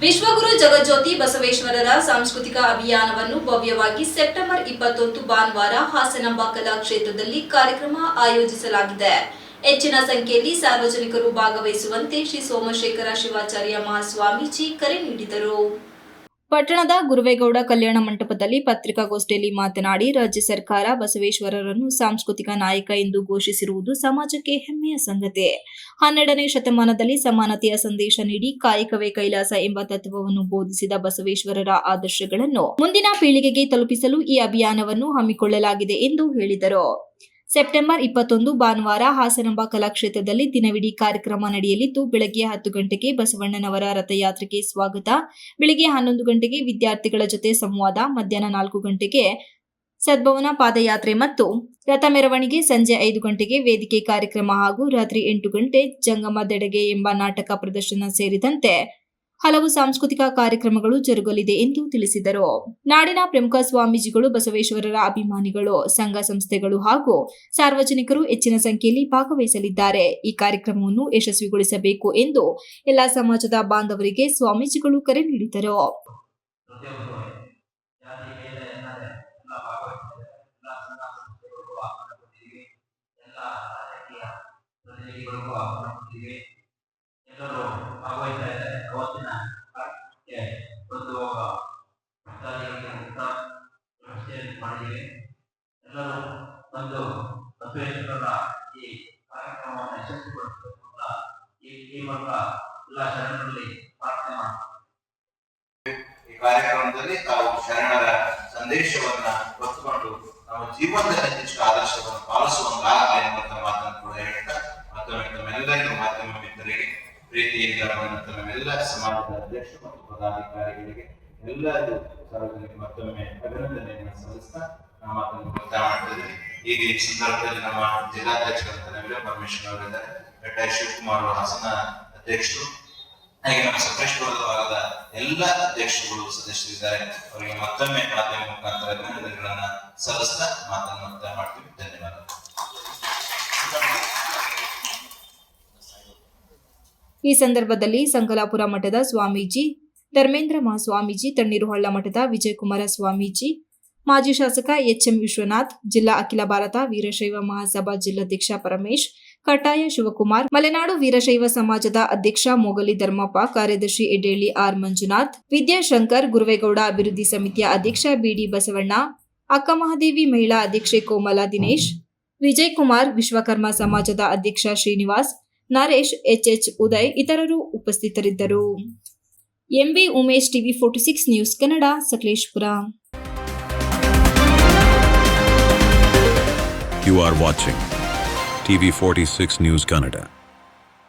ವಿಶ್ವಗುರು ಜಗಜ್ಯೋತಿ ಬಸವೇಶ್ವರರ ಸಾಂಸ್ಕೃತಿಕ ಅಭಿಯಾನವನ್ನು ಭವ್ಯವಾಗಿ ಸೆಪ್ಟೆಂಬರ್ ಇಪ್ಪತ್ತೊಂದು ಭಾನುವಾರ ಹಾಸನಾಂಬ ಕಲಾಕ್ಷೇತ್ರದಲ್ಲಿ ಕಾರ್ಯಕ್ರಮ ಆಯೋಜಿಸಲಾಗಿದೆ. ಹೆಚ್ಚಿನ ಸಂಖ್ಯೆಯಲ್ಲಿ ಸಾರ್ವಜನಿಕರು ಭಾಗವಹಿಸುವಂತೆ ಶ್ರೀ ಸೋಮಶೇಖರ ಶಿವಾಚಾರ್ಯ ಮಹಾಸ್ವಾಮೀಜಿ ಕರೆ ನೀಡಿದರು. ಪಟ್ಟಣದ ಗುರುವೇಗೌಡ ಕಲ್ಯಾಣ ಮಂಟಪದಲ್ಲಿ ಪತ್ರಿಕಾಗೋಷ್ಠಿಯಲ್ಲಿ ಮಾತನಾಡಿ, ರಾಜ್ಯ ಸರ್ಕಾರ ಬಸವೇಶ್ವರರನ್ನು ಸಾಂಸ್ಕೃತಿಕ ನಾಯಕ ಎಂದು ಘೋಷಿಸಿರುವುದು ಸಮಾಜಕ್ಕೆ ಹೆಮ್ಮೆಯ ಸಂಗತಿ. ಹನ್ನೆರಡನೇ ಶತಮಾನದಲ್ಲಿ ಸಮಾನತೆಯ ಸಂದೇಶ ನೀಡಿ ಕಾಯಕವೇ ಕೈಲಾಸ ಎಂಬ ತತ್ವವನ್ನು ಬೋಧಿಸಿದ ಬಸವೇಶ್ವರರ ಆದರ್ಶಗಳನ್ನು ಮುಂದಿನ ಪೀಳಿಗೆಗೆ ತಲುಪಿಸಲು ಈ ಅಭಿಯಾನವನ್ನು ಹಮ್ಮಿಕೊಳ್ಳಲಾಗಿದೆ ಎಂದು ಹೇಳಿದರು. ಸೆಪ್ಟೆಂಬರ್ ಇಪ್ಪತ್ತೊಂದು ಭಾನುವಾರ ಹಾಸನಾಂಬ ಕಲಾಕ್ಷೇತ್ರದಲ್ಲಿ ದಿನವಿಡೀ ಕಾರ್ಯಕ್ರಮ ನಡೆಯಲಿದ್ದು, ಬೆಳಗ್ಗೆ ಹತ್ತು ಗಂಟೆಗೆ ಬಸವಣ್ಣನವರ ರಥಯಾತ್ರೆಗೆ ಸ್ವಾಗತ. ಬೆಳಗ್ಗೆ ಹನ್ನೊಂದು ಗಂಟೆಗೆ ವಿದ್ಯಾರ್ಥಿಗಳ ಜೊತೆ ಸಂವಾದ. ಮಧ್ಯಾಹ್ನ ನಾಲ್ಕು ಗಂಟೆಗೆ ಸದ್ಭವನ ಪಾದಯಾತ್ರೆ ಮತ್ತು ರಥ ಮೆರವಣಿಗೆ. ಸಂಜೆ ಐದು ಗಂಟೆಗೆ ವೇದಿಕೆ ಕಾರ್ಯಕ್ರಮ ಹಾಗೂ ರಾತ್ರಿ ಎಂಟು ಗಂಟೆ ಜಂಗಮ ದಡೆಗೆ ಎಂಬ ನಾಟಕ ಪ್ರದರ್ಶನ ಸೇರಿದಂತೆ ಹಲವು ಸಾಂಸ್ಕೃತಿಕ ಕಾರ್ಯಕ್ರಮಗಳು ಜರುಗಲಿದೆ ಎಂದು ತಿಳಿಸಿದರು. ನಾಡಿನ ಪ್ರಮುಖ ಸ್ವಾಮೀಜಿಗಳು, ಬಸವೇಶ್ವರರ ಅಭಿಮಾನಿಗಳು, ಸಂಘ ಸಂಸ್ಥೆಗಳು ಹಾಗೂ ಸಾರ್ವಜನಿಕರು ಹೆಚ್ಚಿನ ಸಂಖ್ಯೆಯಲ್ಲಿ ಭಾಗವಹಿಸಲಿದ್ದಾರೆ. ಈ ಕಾರ್ಯಕ್ರಮವನ್ನು ಯಶಸ್ವಿಗೊಳಿಸಬೇಕು ಎಂದು ಎಲ್ಲಾ ಸಮಾಜದ ಬಾಂಧವರಿಗೆ ಸ್ವಾಮೀಜಿಗಳು ಕರೆ ನೀಡಿದರು. ಭಾಗವಹಿಸ್ತಾ ಅವತ್ತಿನ ಒಂದು ಭಕ್ತಾದಿಗಳಿಗೆ ಮುಕ್ತ ಎಲ್ಲರೂ ಈ ಕಾರ್ಯಕ್ರಮವನ್ನು ಯಶಸ್ವಿಗೊಳಿಸಬೇಕು ಅಂತ ಈ ಮೂಲಕ ಈ ಕಾರ್ಯಕ್ರಮದಲ್ಲಿ ತಾವು ಶರಣರ ಸಂದೇಶವನ್ನ ಹೊತ್ತುಕೊಂಡು ನಾವು ಜೀವನದಲ್ಲಿ ಆದರ್ಶವನ್ನು ಪಾಲಿಸುವಂತಾಗಲಿ ನಮ್ಮೆಲ್ಲ ಸಮಾಜದ ಅಧ್ಯಕ್ಷರು ಮತ್ತು ಪದಾಧಿಕಾರಿಗಳಿಗೆ ಎಲ್ಲರಿಗೂ ಸಾರ್ವಜನಿಕ ಮತ್ತೊಮ್ಮೆ ಅಭಿನಂದನೆಯನ್ನು ಸಲ್ಲಿಸ್ತಾ ನಮ್ಮ ಮಾತನ್ನು ಮಾಡ್ತಿದ್ದೇನೆ. ಈಗ ಈ ಸಂದರ್ಭದಲ್ಲಿ ನಮ್ಮ ಜಿಲ್ಲಾಧ್ಯಕ್ಷರಂತ ನವೀನ ಪರಮೇಶ್ವರ್ ಅವರಿದ್ದಾರೆ. ಡಾಕ್ಟರ್ ಶಿವಕುಮಾರ್ ಅವರು ಹಾಸನ ಅಧ್ಯಕ್ಷರು. ಹಾಗೆ ನಮ್ಮ ಸಪ್ರೇಷ್ಠವಾದ ಎಲ್ಲ ಅಧ್ಯಕ್ಷರುಗಳು ಸದಸ್ಯರಿದ್ದಾರೆ. ಅವರಿಗೆ ಮತ್ತೊಮ್ಮೆ ಮಾಧ್ಯಮ ಮುಖಾಂತರ ಅಭಿನಂದನೆಗಳನ್ನ ಸಲ್ಲಿಸ್ತಾ ಮಾತನ್ನು ಮಾಡ್ತೀವಿ. ಧನ್ಯವಾದ ಈ ಸಂದರ್ಭದಲ್ಲಿ ಸಂಕಲಾಪುರ ಮಠದ ಸ್ವಾಮೀಜಿ, ಧರ್ಮೇಂದ್ರ ಮಹಾಸ್ವಾಮೀಜಿ ತಣ್ಣೀರುಹಳ್ಳ ಮಠದ ವಿಜಯಕುಮಾರ ಸ್ವಾಮೀಜಿ, ಮಾಜಿ ಶಾಸಕ ಎಚ್ಎಂ ವಿಶ್ವನಾಥ್, ಜಿಲ್ಲಾ ಅಖಿಲ ಭಾರತ ವೀರಶೈವ ಮಹಾಸಭಾ ಜಿಲ್ಲಾಧ್ಯಕ್ಷ ಪರಮೇಶ್ ಕಟಾಯ ಶಿವಕುಮಾರ್, ಮಲೆನಾಡು ವೀರಶೈವ ಸಮಾಜದ ಅಧ್ಯಕ್ಷ ಮೊಗಲಿ ಧರ್ಮಪ್ಪ, ಕಾರ್ಯದರ್ಶಿ ಎಡೇಳಿ ಆರ್ ಮಂಜುನಾಥ್, ವಿದ್ಯಾಶಂಕರ್ ಗುರುವೇಗೌಡ ಅಭಿವೃದ್ಧಿ ಸಮಿತಿಯ ಅಧ್ಯಕ್ಷ ಬಿಡಿ ಬಸವಣ್ಣ ಅಕ್ಕಮಹಾದೇವಿ ಮಹಿಳಾ ಅಧ್ಯಕ್ಷೆ ಕೋಮಲಾ ದಿನೇಶ್ ವಿಜಯ್ ಕುಮಾರ್ ವಿಶ್ವಕರ್ಮ ಸಮಾಜದ ಅಧ್ಯಕ್ಷ ಶ್ರೀನಿವಾಸ್ ನರೇಶ್, ಎಚ್ಎಚ್ ಉದಯ್ ಇತರರು ಉಪಸ್ಥಿತರಿದ್ದರು M B Umesh TV forty six news Kannada, Sakleshpur You are watching TV46 News Kannada.